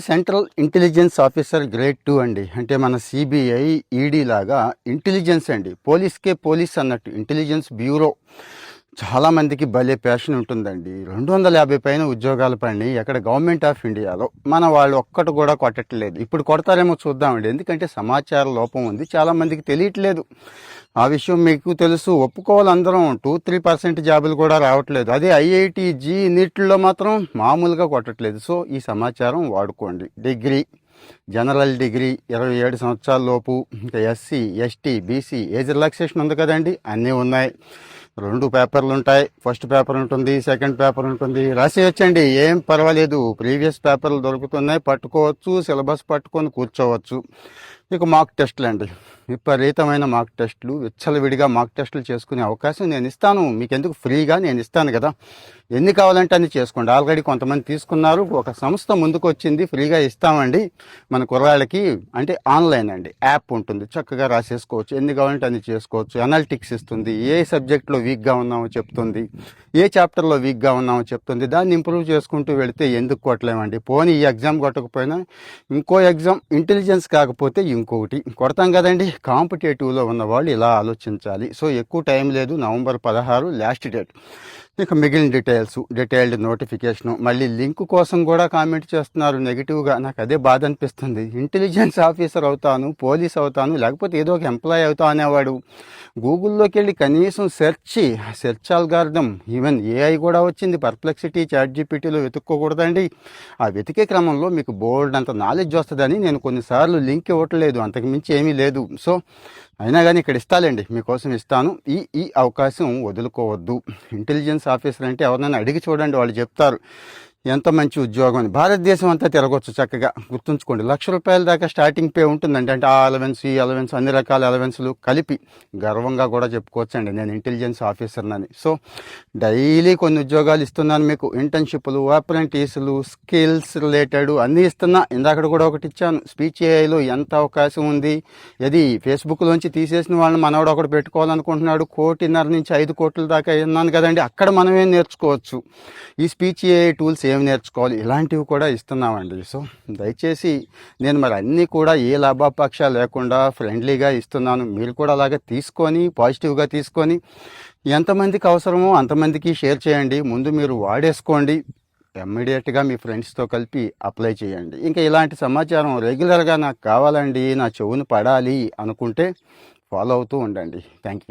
Central intelligence officer grade two అండి. అంటే మన సిబిఐ ఈడీ లాగా ఇంటెలిజెన్స్ అండి. పోలీస్కే పోలీస్ అన్నట్టు ఇంటెలిజెన్స్ బ్యూరో. చాలా మందికి భలే ప్యాషన్ ఉంటుందండి. రెండు వందల యాభై పైన ఉద్యోగాలు పని ఎక్కడ గవర్నమెంట్ ఆఫ్ ఇండియాలో మన వాళ్ళు ఒక్కటి కూడా కొట్టట్లేదు. ఇప్పుడు కొడతారేమో చూద్దామండి. ఎందుకంటే సమాచార లోపం ఉంది. చాలా మందికి తెలియట్లేదు. ఆ విషయం మీకు తెలుసు. ఒప్పుకోవాలందరం టూ త్రీ పర్సెంట్ జాబులు కూడా రావట్లేదు. అదే ఐఐటి జీ నీటిల్లో మాత్రం మామూలుగా కొట్టట్లేదు. సో ఈ సమాచారం వాడుకోండి. డిగ్రీ జనరల్ డిగ్రీ ఇరవై ఏడు సంవత్సరాల లోపు. ఇంకా SC ST BC age relaxation ఉంది కదండి. అన్నీ ఉన్నాయి. రెండు పేపర్లు ఉంటాయి ఫస్ట్ పేపర్ ఉంటుంది సెకండ్ పేపర్ ఉంటుంది రాసేయచ్చండి ఏం పర్వాలేదు. ప్రీవియస్ పేపర్లు దొరుకుతున్నాయి పట్టుకోవచ్చు సిలబస్ పట్టుకొని కూర్చోవచ్చు. ఇక మాక్ టెస్ట్లు అండి విపరీతమైన మాక్ టెస్టులు విచ్చలవిడిగా మాక్ టెస్టులు చేసుకునే అవకాశం నేను ఇస్తాను. మీకు ఎందుకు ఫ్రీగా నేను ఇస్తాను కదా. ఎన్ని కావాలంటే అన్ని చేసుకోండి. ఆల్రెడీ కొంతమంది తీసుకున్నారు. ఒక సంస్థ ముందుకు వచ్చింది ఫ్రీగా ఇస్తామండి. మన కుర్రాళ్ళకి అంటే ఆన్లైన్ అండి. యాప్ ఉంటుంది. చక్కగా రాసేసుకోవచ్చు. ఎన్ని కావాలంటే అన్ని చేసుకోవచ్చు. అనాలిటిక్స్ ఇస్తుంది. ఏ సబ్జెక్ట్లో వీక్గా ఉన్నామో చెప్తుంది. ఏ చాప్టర్లో వీక్గా ఉన్నామో చెప్తుంది. దాన్ని ఇంప్రూవ్ చేసుకుంటూ వెళితే ఎందుకు కొట్టలేమండి? పోనీ ఈ ఎగ్జామ్ కొట్టకపోయినా ఇంకో ఎగ్జామ్ ఇంటెలిజెన్స్ కాకపోతే ఇంకొకటి. కొడతాం కదండి. కాంపిటేటివ్లో ఉన్న వాళ్ళు ఇలా ఆలోచించాలి. సో ఎక్కువ టైం లేదు. నవంబర్ పదహారు లాస్ట్ డేట్. ఇక మిగిలిన డీటెయిల్స్ డీటెయిల్డ్ నోటిఫికేషన్ మళ్ళీ లింక్ కోసం కూడా కామెంట్ చేస్తున్నారు. నెగిటివ్గా నాకు అదే బాధ అనిపిస్తుంది. ఇంటెలిజెన్స్ ఆఫీసర్ అవుతాను పోలీస్ అవుతాను లేకపోతే ఏదో ఒక ఎంప్లాయ్ అవుతా అనేవాడు. గూగుల్లోకి వెళ్ళి కనీసం search search algorithm even AI కూడా వచ్చింది. పర్ప్లెక్సిటీ చాట్ జీపీటీలో వెతుక్కోకూడదండి. ఆ వెతికే క్రమంలో మీకు బోర్డు అంత నాలెడ్జ్ వస్తుందని నేను కొన్నిసార్లు లింక్ ఇవ్వట్లేదు. అంతకుమించి ఏమీ లేదు. సో అయినా కానీ ఇక్కడ ఇస్తాలేండి. మీకోసం ఇస్తాను. ఈ ఈ అవకాశం వదులుకోవద్దు. ఇంటెలిజెన్స్ ఆఫీసర్ అంటే ఎవరినైనా అడిగి చూడండి వాళ్ళు చెప్తారు. ఎంత మంచి ఉద్యోగం అని. భారతదేశం అంతా తిరగొచ్చు చక్కగా. గుర్తుంచుకోండి లక్ష రూపాయల దాకా స్టార్టింగ్ పే ఉంటుందండి. అంటే ఆ అలవెన్స్ ఈ అలవెన్స్ అన్ని రకాల అలవెన్స్లు కలిపి గర్వంగా కూడా చెప్పుకోవచ్చు అండి నేను ఇంటెలిజెన్స్ ఆఫీసర్నని సో డైలీ కొన్ని ఉద్యోగాలు ఇస్తున్నాను మీకు. ఇంటర్న్షిప్లు అప్రెంటిస్లు స్కిల్స్ రిలేటెడ్ అన్నీ ఇస్తున్నా. ఇందాక కూడా ఒకటి ఇచ్చాను. స్పీచ్ ఏఐలో ఎంత అవకాశం ఉంది? ఇది ఫేస్బుక్లోంచి తీసేసిన వాళ్ళని మనవాడు ఒకటి పెట్టుకోవాలనుకుంటున్నాడు. కోటిన్నర నుంచి ఐదు కోట్ల దాకా విన్నాను కదండి. అక్కడ మనమేం నేర్చుకోవచ్చు? ఈ స్పీచ్ ఏఐ టూల్స్ ఏం నేర్చుకోవాలి? ఇలాంటివి కూడా ఇస్తున్నామండి. సో దయచేసి నేను మరి అన్నీ కూడా ఏ లాభాపేక్ష లేకుండా ఫ్రెండ్లీగా ఇస్తున్నాను. మీరు కూడా అలాగే తీసుకొని పాజిటివ్గా తీసుకొని ఎంతమందికి అవసరమో అంతమందికి షేర్ చేయండి. ముందు మీరు వాడేసుకోండి. ఇమ్మీడియట్గా మీ ఫ్రెండ్స్తో కలిపి అప్లై చేయండి. ఇంకా ఇలాంటి సమాచారం రెగ్యులర్గా నాకు కావాలండి నా చెవును పడాలి అనుకుంటే ఫాలో అవుతూ ఉండండి. Thank you